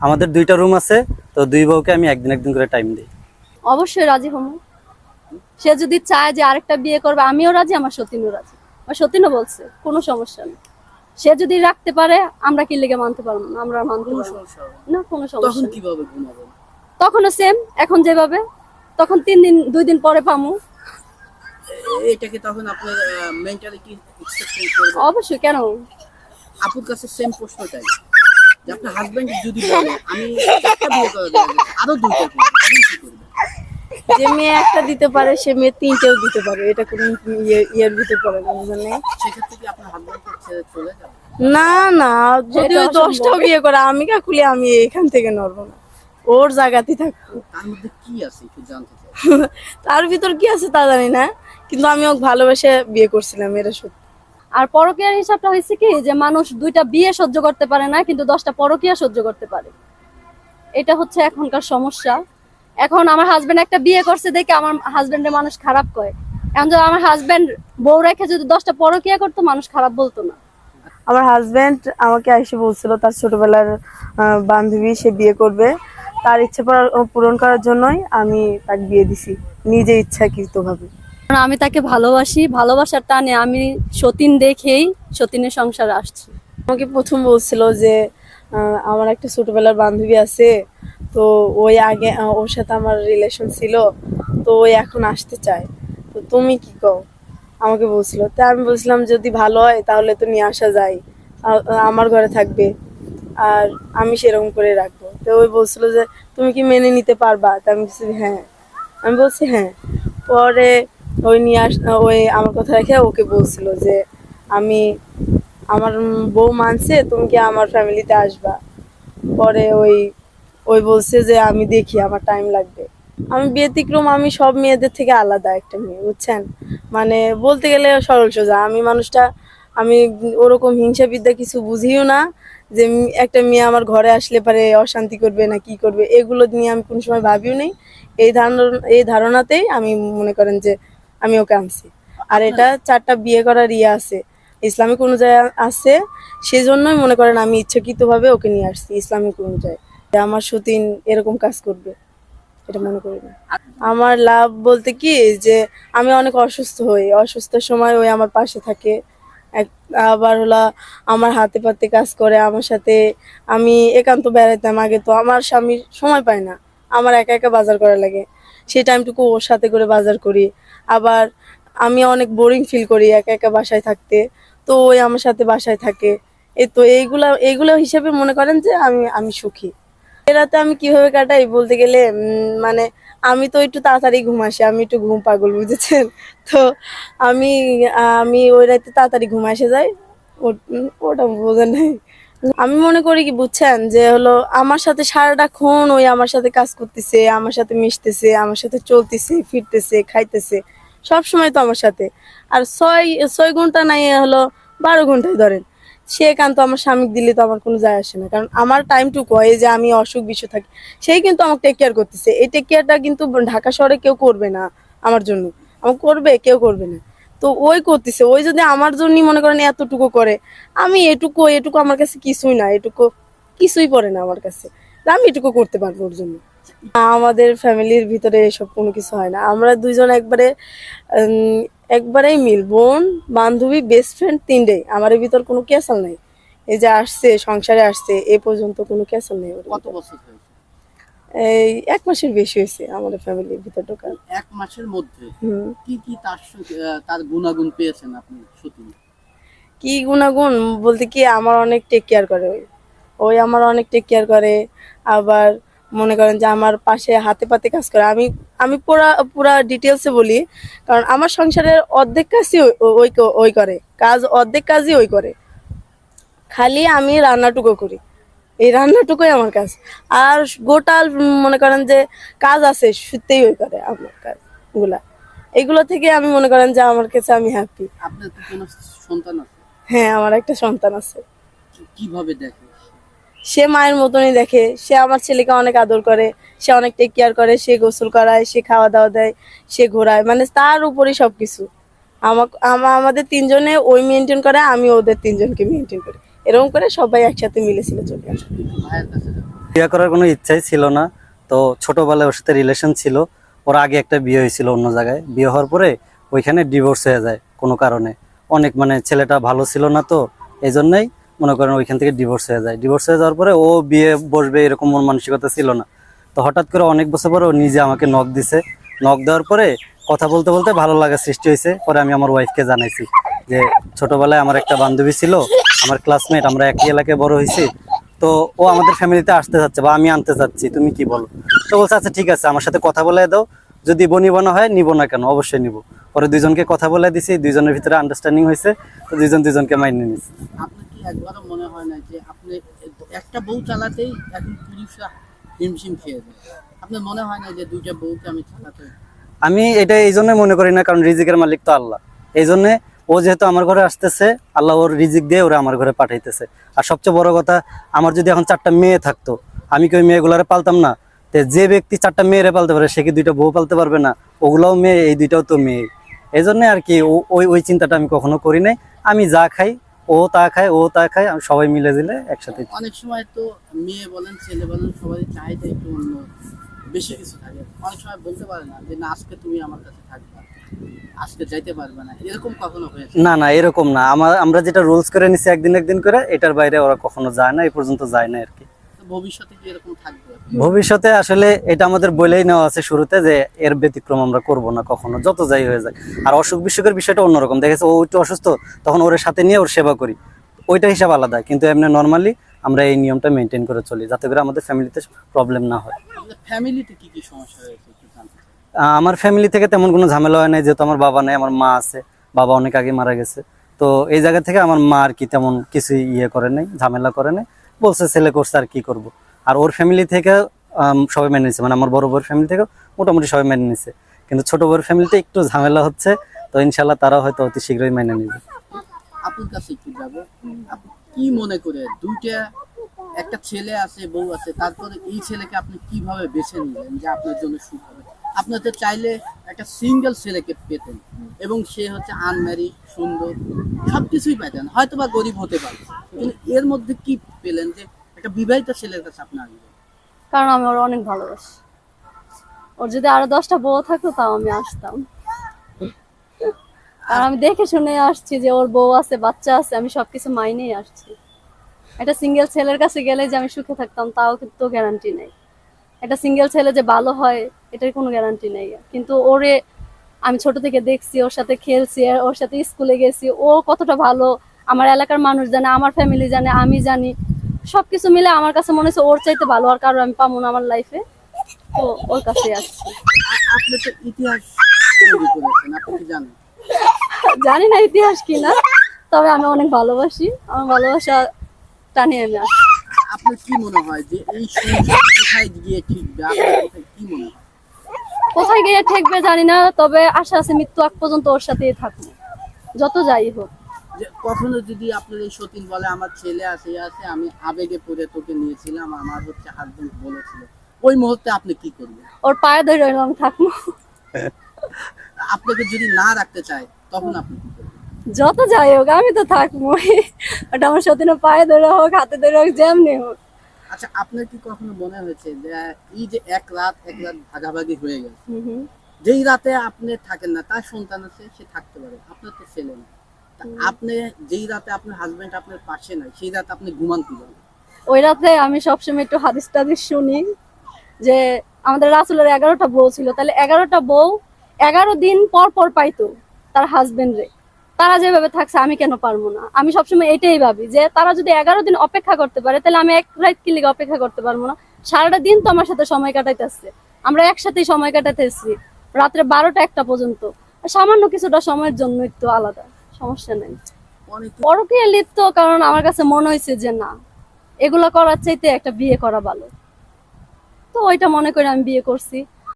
আমাদের দুইটা রুম আছে তো দুই বউকে আমি একদিন একদিন করে টাইম দিই। অবশ্যই রাজি হব। সে যদি চায় যে আরেকটা বিয়ে করবে আমিও রাজি আমার সতীনও রাজি। আমার সতীনও বলছে কোনো সমস্যা নেই। সে যদি রাখতে পারে আমরা কি লেগে মানতে পারব না? আমরা মানতে পারব না। না। কোনো সমস্যা। কীভাবে তখনও সেম এখন যেভাবে। তখন তিন দিন দুই দিন পরে পামু। এটাকে তখন আপনার মেন্টালি কি অবশ্যই কেন? আপুর কাছে সেম প্রশ্নটাই। যে আপনার হাজবেন্ড যদি বলে আমি একটা বিয়ে করে দেবো আরও দুইটা করব তখন কি করবে? যে মেয়ে একটা দিতে পারে সে মেয়ে তিনটেও দিতে পারে। এটা কোনো ইয়ে- ইয়ের ভিতরে পড়ে না বুঝলেন? না? সেক্ষেত্রে কি আপনার হাজবেন্ডকে চলে যাবে? না না যদি ওই দশটাও বিয়ে করে আমি কাকুলি আমি এখান থেকে নড়বো না। ওর জায়গাতেই থাকব। তার মধ্যে কি আছে একটু জানতে চাই। তার ভিতর কি আছে তা জানি না কিন্তু আমি ওকে ভালোবেসে বিয়ে করছিলাম এটা সত্যি। আর পরকীয়ার হিসাবটা হয়েছে কি, যে মানুষ দুইটা বিয়ে সহ্য করতে পারে না, কিন্তু দশটা পরকীয়া সহ্য করতে পারে। এটা হচ্ছে এখনকার সমস্যা। এখন আমার হাজবেন্ড একটা বিয়ে করছে দেখে আমার হাজবেন্ডের মানুষ খারাপ কয়। এখন যদি আমার হাজবেন্ড বউ রেখে যদি দশটা পরকীয়া করতো, মানুষ খারাপ বলতো না। আমার হাজবেন্ড আমাকে এসে বলছিল, তার ছোটবেলার বান্ধবী, সে বিয়ে করবে। তার ইচ্ছে পূরণ- করার জন্যই আমি তাকে বিয়ে দিছি। নিজে ইচ্ছাকৃত ভাবে কারণ আমি তাকে ভালোবাসি, ভালোবাসার টানে আমি সতীন দেখেই সতীনের সংসারে আসছি। আমাকে প্রথম বলছিল যে আমার একটা ছোটবেলার বান্ধবী আছে, তো ওই আগে ওর সাথে আমার রিলেশন ছিল, তো ওই এখন আসতে চায়। তো তুমি কি কও? আমাকে বলছিল। তা আমি বলছিলাম, যদি ভালো হয় তাহলে তো নিয়ে আসা যায়। আমার ঘরে থাকবে। আর আমি সেরকম করে রাখব। তো ওই বলছিল যে, তুমি কি মেনে নিতে পারবা? তা আমি বলছি হ্যাঁ। আমি বলছি হ্যাঁ। পরে ওই নিয়ে আস, ওই আমার কথা রেখে ওকে বলছিল যে আমি, আমার বউ মানছে, তুমি কি আমার ফ্যামিলিতে আসবা? পরে ওই ওই বলছে যে আমি দেখি, আমার টাইম লাগবে। আমি ব্যতিক্রম, আমি সব মেয়েদের থেকে আলাদা একটা মেয়ে, বুঝছেন? মানে বলতে গেলে সরল সোজা, আমি মানুষটা, আমি ওরকম হিংসাবিদ্যা কিছু বুঝিও না যে একটা মেয়ে আমার ঘরে আসলে পারে অশান্তি করবে না কি করবে, এগুলো নিয়ে আমি কোনো সময় ভাবিও নেই। এই ধারণা, এই ধারণাতেই আমি মনে করেন যে আমি ওকে আনছি। আর এটা চারটা বিয়ে করার ইয়ে আছে। ইসলামিক অনুযায়ী আছে, সেজন্যই মনে করেন আমি ইচ্ছাকৃতভাবে ওকে নিয়ে আসছি ইসলামিক অনুযায়ী। আমার সতীন এরকম কাজ করবে, এটা মনে করি না। আমার লাভ বলতে কি, যে আমি অনেক অসুস্থ হই। অসুস্থর সময় ওই আমার পাশে থাকে। আবার হলো আমার হাতে পাতে কাজ করে, আমার সাথে আমি একান্ত বেড়াইতাম। আগে তো আমার স্বামীর সময় পায় না। আমার একা একা বাজার করা লাগে। সেই টাইমটুকু ওর সাথে করে বাজার করি। আবার আমি অনেক বোরিং ফিল করি একা একা বাসায় থাকতে। তো ওই আমার সাথে বাসায় থাকে। এ তো এইগুলা, এইগুলো হিসেবে মনে করেন যে আমি আমি সুখী। এরাতে আমি কীভাবে কাটাই বলতে গেলে মানে আমি তো একটু তাড়াতাড়ি ঘুম আসে, আমি একটু ঘুম পাগল, বুঝেছেন? তো আমি আমি ওই রাতে তাড়াতাড়ি ঘুম আসে যাই। ওটা বোঝেন নাই। আমি মনে করি কি, বুঝছেন? যে হলো আমার সাথে সারাটাক্ষণ ওই আমার সাথে কাজ করতেছে, আমার সাথে মিশতেছে, আমার সাথে চলতেছে, ফিরতেছে, খাইতেছে। সব সময় তো আমার সাথে। আর ছয় ছয় ঘণ্টা নাই হলো বারো ঘন্টায় ধরেন। সে একান্ত আমার স্বামীকে দিলে তো আমার কোনো যায় আসে না। কারণ আমার টাইমটুকু হয় যে আমি অসুখ বিসুখ থাকি সেই কিন্তু আমাকে টেক কেয়ার করতেছে। এই টেক কেয়ারটা কিন্তু ঢাকা শহরে কেউ করবে না আমার জন্য। আমার করবে, কেউ করবে না। তো ওই করতেছে। ওই যদি আমার জন্যই মনে করেন এতটুকু করে, আমি এটুকু এটুকু আমার কাছে কিছুই না, এটুকু কিছুই পড়ে না আমার কাছে। আমি এটুকু করতে পারব ওর জন্য। আমাদের ফ্যামিলির ভিতরে এসব কোনো কিছু হয় না। আমরা দুইজন একবারে একবারেই মিল বোন বান্ধবী বেস্ট ফ্রেন্ড তিনটেই। আমার ভিতর কোনো ক্যাসাল নাই। এই যে আসছে সংসারে আসছে এ পর্যন্ত কোনো ক্যাসাল নেই কত বছর এই এক মাসের বেশি হয়েছে আমাদের ফ্যামিলির ভিতর ঢোকা এক মাসের মধ্যে? কি কি তার তার গুণাগুণ পেয়েছেন আপনি সত্যি? কি গুণাগুণ? বলতে কি আমার অনেক টেক কেয়ার করে ওই। ওই আমার অনেক টেক কেয়ার করে। আবার মনে করেন যে আমার পাশে হাতে পাতে কাজ করে। আমি আমি পুরা পুরা ডিটেলসে বলি কারণ আমার সংসারের অর্ধেক কাজই ওই- ওই করে। কাজ অর্ধেক কাজই ওই করে। খালি আমি রান্নাটুকু করি। এই রান্নাটুকুই আমার কাজ। আর গোটাল মনে করেন যে কাজ আছে সত্যিই ওই করে আমার কাজগুলা এগুলো থেকে আমি মনে করেন যে আমার কাছে আমি হ্যাপি আপনার কোনো সন্তান আছে? হ্যাঁ আমার একটা সন্তান আছে। কীভাবে দেখে? সে মায়ের মতনই দেখে, সে আমার ছেলেকে অনেক আদর করে, সে অনেক টেক কেয়ার করে, সে গোসল করায়, সে খাওয়া দাওয়া দেয়, সে ঘোরায় মানে তার উপরই সবকিছু। আমাকে আমাদের তিনজনে ওই মেনটেন করে, আমি ওদের তিনজনকে মেনটেন করি। এরকম করে সবাই একসাথে মিলেছিল চলে আসে। কাছে বিয়ে করার কোনো ইচ্ছাই ছিল না। তো ছোটবেলায় ওর সাথে রিলেশন ছিল। ওর আগে একটা বিয়ে হয়েছিল অন্য জায়গায়। বিয়ে হওয়ার পরে ওইখানে ডিভোর্স হয়ে যায় কোনো কারণে। অনেক মানে ছেলেটা ভালো ছিল না তো এই জন্যই মনে করেন ওইখান থেকে ডিভোর্স হয়ে যায়। ডিভোর্স হয়ে যাওয়ার পরে ও বিয়ে বসবে এরকম মন মানসিকতা ছিল না। তো হঠাৎ করে অনেক বছর পরে ও নিজে আমাকে নখ দিছে। নখ দেওয়ার পরে কথা বলতে বলতে ভালো লাগা সৃষ্টি হয়েছে। পরে আমি আমার ওয়াইফকে জানাইছি যে, ছোটবেলায় আমার একটা বান্ধবী ছিল, আমার ক্লাসমেট আমরা একই এলাকায় বড় হয়েছি। তো ও আমাদের ফ্যামিলিতে আসতে চাচ্ছে বা আমি আনতে চাচ্ছি তুমি কি বলো? তো বলছে আচ্ছা ঠিক আছে, আমার সাথে কথা বলে দাও। যদি বনিব না হয়, নিব না কেন? অবশ্যই নিব। পরে দুইজনকে কথা বলে দিছি, দুইজনের ভিতরে আন্ডারস্ট্যান্ডিং হয়েছে। তো দুইজন দুইজনকে মাইনে কি একবারও মনে হয় না যে আপনি একটা বউ চালাতেই এখন পুরুষরা হিমশিম খেয়ে যায়। আপনার মনে হয় না যে দুইটা বউকে আমি চালাতে আমি এটা এই জন্য মনে করি না, কারণ রিজিকের মালিক তো আল্লাহ। এই জন্য ও যেহেতু আমার ঘরে আসতেছে, আল্লাহ ওর রিজিক দিয়ে ওরা আমার ঘরে পাঠাইতেছে। আর সবচেয়ে বড় কথা, আমার যদি এখন চারটা মেয়ে থাকতো, আমি কি ওই মেয়েগুলারে পালতাম না? তো যে ব্যক্তি চারটা মেয়েরে পালতে পারে, সে কি দুইটা বউ পালতে পারবে না? ওগুলাও মেয়ে, এই দুইটাও তো মেয়ে। এই জন্য আর কি ওই ওই চিন্তাটা আমি কখনো করি নাই। আমি যা খাই ও তা খায় ও তা খায় আমি সবাই মিলে দিলে একসাথে অনেক সময় তো মেয়ে বলেন ছেলে বলেন সবাই চাহিদা একটু অন্য বেশি কিছু থাকে। অনেক সময় বলতে পারে না যে না আজকে তুমি আমার কাছে থাকবে। আজকে যাইতে পারবে না। এরকম কখনো হয়েছে? না না এরকম না। আমার আমরা যেটা রুলস করে নিছি একদিন একদিন করে এটার বাইরে ওরা কখনো যায় না এই পর্যন্ত যায় না আর কি। ভবিষ্যতে কি এরকম থাকবে? ভবিষ্যতে আসলে এটা আমাদের বলেই নেওয়া আছে শুরুতে যে এর ব্যতিক্রম আমরা করব না কখনো যত যাই হয়ে যায় আর অসুখ বিসুখের বিষয়টা অন্যরকম। দেখেছে ও একটু অসুস্থ তখন ওর সাথে নিয়ে ওর সেবা করি। ওইটা হিসাব আলাদা কিন্তু এমনি নর্মালি আমরা এই নিয়মটা মেনটেন করে চলি যাতে করে আমাদের ফ্যামিলিতে প্রবলেম না হয়। ফ্যামিলিতে কি কি সমস্যা হয়েছে একটু জানতে চাই। আহ, আমার ফ্যামিলি থেকে তেমন কোনো ঝামেলা হয় নাই যেহেতু আমার বাবা নেই আমার মা আছে বাবা অনেক আগে মারা গেছে। তো এই জায়গা থেকে আমার মা আর কি তেমন কিছু ইয়ে করে নাই ঝামেলা করে নাই। বলছে ছেলে করছে আর কি করব? আর ওর ফ্যামিলি থেকে সবাই মেনে নিছে। মানে আমার বড় বড় ফ্যামিলি থেকে মোটামুটি সবাই মেনে নিছে। কিন্তু ছোট বড় ফ্যামিলিতে একটু ঝামেলা হচ্ছে, তো ইনশাল্লাহ তারা হয়তো অতি শীঘ্রই মেনে নিবে। আপুর কাছে একটু যাব। কি মনে করে? দুইটা, একটা ছেলে আছে, বউ আছে, তারপরে এই ছেলেকে আপনি কীভাবে বেছে নিলেন যে আপনার জন্য সুখ হবে? আপনি তো চাইলে একটা সিঙ্গেল ছেলেকে পেতেন এবং সে হচ্ছে আনম্যারি সুন্দর, সবকিছুই পেতেন। হয়তো বা গরিব হতে পারে। কিন্তু এর মধ্যে কি পেলেন যে একটা বিবাহিত ছেলের কাছে আপনি আসবেন? কারণ আমি ওর অনেক ভালোবাসি। ওর যদি আরও দশটা বউ থাকতো তাও আমি আসতাম। আর আমি দেখে শুনে আসছি যে ওর বউ আছে বাচ্চা আছে আমি সবকিছু মাইনেই আসছি। একটা সিঙ্গেল ছেলের কাছে গেলে যে আমি সুখে থাকতাম তাও কিন্তু গ্যারান্টি নেই। একটা সিঙ্গেল ছেলে যে ভালো হয় এটার কোনো গ্যারান্টি নেই। কিন্তু ওরে আমি ছোট থেকে দেখছি ওর সাথে খেলছি ওর সাথে স্কুলে গেছি ও কতটা ভালো। আমার এলাকার মানুষ জানে আমার ফ্যামিলি জানে আমি জানি। সবকিছু মিলে আমার কাছে মনে হচ্ছে ওর চাইতে ভালো আর কারও আমি পাবো না আমার লাইফে তো ওর কাছে আসছি আপনি তো ইতিহাস আপনি কি জানেন? জানি না ইতিহাস কি না তবে আমি অনেক ভালোবাসি। আমার ভালোবাসা টানি আমি আসছি আপনার কি মনে হয় যে এই সংসার কোথায় গিয়ে ঠিকবে? আপনার কি মনে হয়? কোথায় গিয়ে ঠেকবে জানি না তবে আশা আছে মৃত্যু আগ পর্যন্ত ওর সাথেই থাকব যত যাই হোক। কখনো যদি আপনার এই সতীন বলে আমার ছেলে আছে আছে আমি আবেগে পড়ে তোকে নিয়েছিলাম আমার হচ্ছে হাজবেন্ড বলেছিল। ওই মুহূর্তে আপনি কি করবেন? ওর পায়ে ধরে রইলাম আমি থাকব। আপনাকে যদি না রাখতে চায় তখন আপনি কি করবেন? যত যাই হোক আমি তো থাকব ওটা আমার সতীনের পায়ে ধরে হোক হাতে ধরে হোক যেমনি হোক। আচ্ছা আপনার কি কখনো মনে হয়েছে যে এই যে এক রাত এক রাত ভাগাভাগি হয়ে গেছে। যেই রাতে আপনি থাকেন না তার সন্তান আছে সে থাকতে পারে। আপনার তো ছেলে না আপনি যেই রাতে আপনার হাজবেন্ড আপনার পাশে নাই, সেই রাতে আপনি ঘুমান ওই রাতে আমি সবসময় একটু হাদিস টাদিস শুনি যে আমাদের রাসুলের এগারোটা বউ ছিল। তাহলে এগারোটা বউ এগারো দিন পর পর পাইতো তার হাজবেন্ড রে। তারা যেভাবে থাকছে আমি কেন পারব না? আমি সবসময় এটাই ভাবি যে তারা যদি এগারো দিন অপেক্ষা করতে পারে, তাহলে আমি এক রাত কি লিগে অপেক্ষা করতে পারব না? সারাটা দিন তো আমার সাথে সময় কাটাইতেছে। আমরা একসাথেই সময় কাটাইতেছি। রাত্রে বারোটা একটা পর্যন্ত। সামান্য কিছুটা সময়ের জন্য একটু আলাদা। সমস্যা নেই। পরকীয়া লিপ্ত কারণ আমার কাছে মনে হয়েছে যে না এগুলো করার চাইতে একটা বিয়ে করা ভালো। তো ওইটা মনে করে আমি বিয়ে করছি।